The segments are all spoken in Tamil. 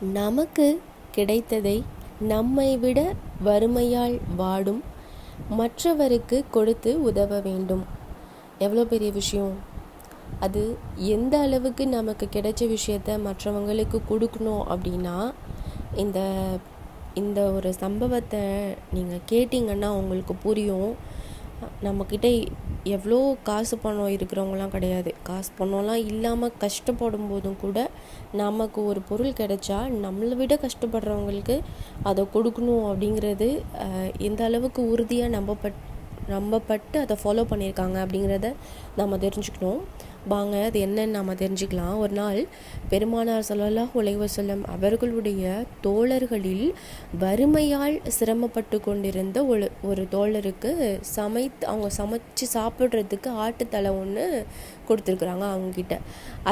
நமக்கு கிடைத்ததை நம்மை விட வறுமையால் வாடும் மற்றவருக்கு கொடுத்து உதவ வேண்டும். எவ்வளோ பெரிய விஷயம்? அது எந்த அளவுக்கு நமக்கு கிடைச்ச விஷயத்த மற்றவங்களுக்கு கொடுக்கணும் அப்படின்னா இந்த இந்த ஒரு சம்பவத்தை நீங்கள் கேட்டிங்கன்னா உங்களுக்கு புரியும். நம்மக்கிட்ட எவ்வளோ காசு பணம் இருக்கிறவங்களாம் கிடையாது. காசு பணம்லாம் இல்லாமல் கஷ்டப்படும் போதும் கூட நமக்கு ஒரு பொருள் கிடைச்சா நம்மளை விட கஷ்டப்படுறவங்களுக்கு அதை கொடுக்கணும் அப்படிங்கிறது எந்த அளவுக்கு உறுதியாக நம்பப்பட் நம்பப்பட்டு அதை ஃபாலோ பண்ணியிருக்காங்க அப்படிங்கிறத நம்ம தெரிஞ்சுக்கணும். வாங்க அது என்னன்னு நாம் தெரிஞ்சுக்கலாம். ஒரு நாள் பெருமானார் சொல்லலாஹ் உலைவசல்லம் அவர்களுடைய தோழர்களில் வறுமையால் சிரமப்பட்டு கொண்டிருந்த ஒரு ஒரு தோழருக்கு சமைத்து அவங்க சமைச்சு சாப்பிட்றதுக்கு ஆட்டுத்தலை ஒன்று கொடுத்துருக்குறாங்க அவங்கக்கிட்ட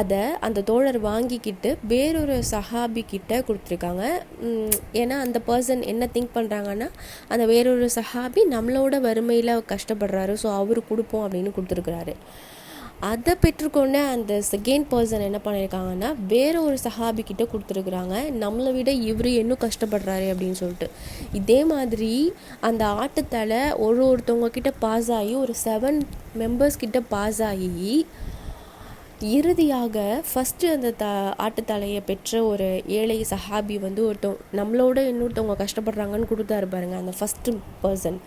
அதை அந்த தோழர் வாங்கிக்கிட்டு வேறொரு சஹாபி கிட்ட கொடுத்துருக்காங்க. ஏன்னா அந்த பர்சன் என்ன திங்க் பண்ணுறாங்கன்னா அந்த வேறொரு சஹாபி நம்மளோட வறுமையில் கஷ்டப்படுறாரு ஸோ அவர் கொடுப்போம் அப்படின்னு கொடுத்துருக்குறாரு. அதை பெற்றுக்கொண்டு அந்த செகண்ட் பர்சன் என்ன பண்ணியிருக்காங்கன்னா வேறு ஒரு சஹாபி கிட்ட கொடுத்துருக்குறாங்க. நம்மளை விட இவர் இன்னும் கஷ்டப்படுறாரு அப்படின்னு சொல்லிட்டு. இதே மாதிரி அந்த ஆட்டத்தில் ஒரு ஒருத்தவங்க கிட்ட பாஸ் ஆகி ஒரு செவன் மெம்பர்ஸ் கிட்ட பாஸ் ஆகி இறுதியாக ஃபஸ்ட்டு அந்த த ஆட்டுத்தலையை பெற்ற ஒரு ஏழை சஹாபி வந்து ஒருத்தவங்க நம்மளோட இன்னொருத்தவங்க கஷ்டப்படுறாங்கன்னு கொடுத்தாரு பாருங்க அந்த ஃபஸ்ட்டு பர்சன்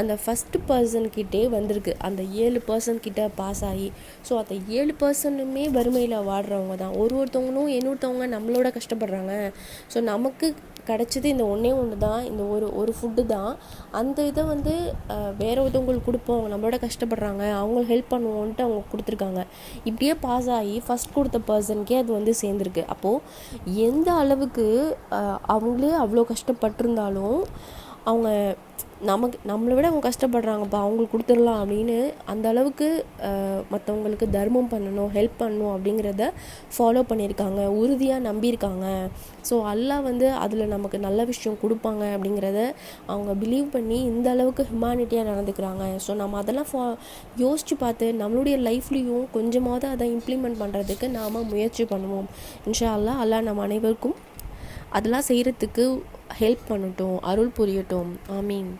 அந்த ஃபஸ்ட்டு பர்சன்கிட்டே வந்திருக்கு. அந்த ஏழு பர்சன்கிட்ட பாஸ் ஆகி ஸோ அந்த ஏழு பர்சனுமே வறுமையில் வாடுறவங்க தான் ஒரு ஒருத்தவங்களும் இன்னொருத்தவங்க நம்மளோட கஷ்டப்படுறாங்க. ஸோ நமக்கு கிடச்சது இந்த ஒன்றே ஒன்று தான் இந்த ஒரு ஒரு ஃபுட்டு தான். அந்த இதை வந்து வேறு ஒருத்தவங்களுக்கு கொடுப்போம். அவங்க நம்மளோட கஷ்டப்படுறாங்க. அவங்களுக்கு ஹெல்ப் பண்ணுவோன்ட்டு அவங்க கொடுத்துருக்காங்க. இப்படியே பாஸ் ஆகி ஃபஸ்ட் கொடுத்த பர்சனுக்கே அது வந்து சேர்ந்துருக்கு. அப்போது எந்த அளவுக்கு அவங்களே அவ்வளோ கஷ்டப்பட்டிருந்தாலும் அவங்க நமக்கு நம்மளை விட அவங்க கஷ்டப்படுறாங்கப்பா அவங்களுக்கு கொடுத்துடலாம் அப்படின்னு அந்த அளவுக்கு மற்றவங்களுக்கு தர்மம் பண்ணணும் ஹெல்ப் பண்ணணும் அப்படிங்கிறத ஃபாலோ பண்ணியிருக்காங்க உறுதியாக நம்பியிருக்காங்க. ஸோ அல்லா வந்து அதில் நமக்கு நல்ல விஷயம் கொடுப்பாங்க அப்படிங்கிறத அவங்க பிலீவ் பண்ணி இந்த அளவுக்கு ஹியூமானிட்டியாக நடந்துக்கிறாங்க. ஸோ நம்ம அதெல்லாம் ஃபா யோசித்து பார்த்து நம்மளுடைய லைஃப்லேயும் கொஞ்சமாவது அதை இம்ப்ளிமெண்ட் பண்ணுறதுக்கு நாம் முயற்சி பண்ணுவோம். இன்ஷா அல்லா அல்லா நம்ம அனைவருக்கும் அதெல்லாம் செய்கிறதுக்கு ஹெல்ப் பண்ணட்டும் அருள் புரியட்டும். ஆமீன்.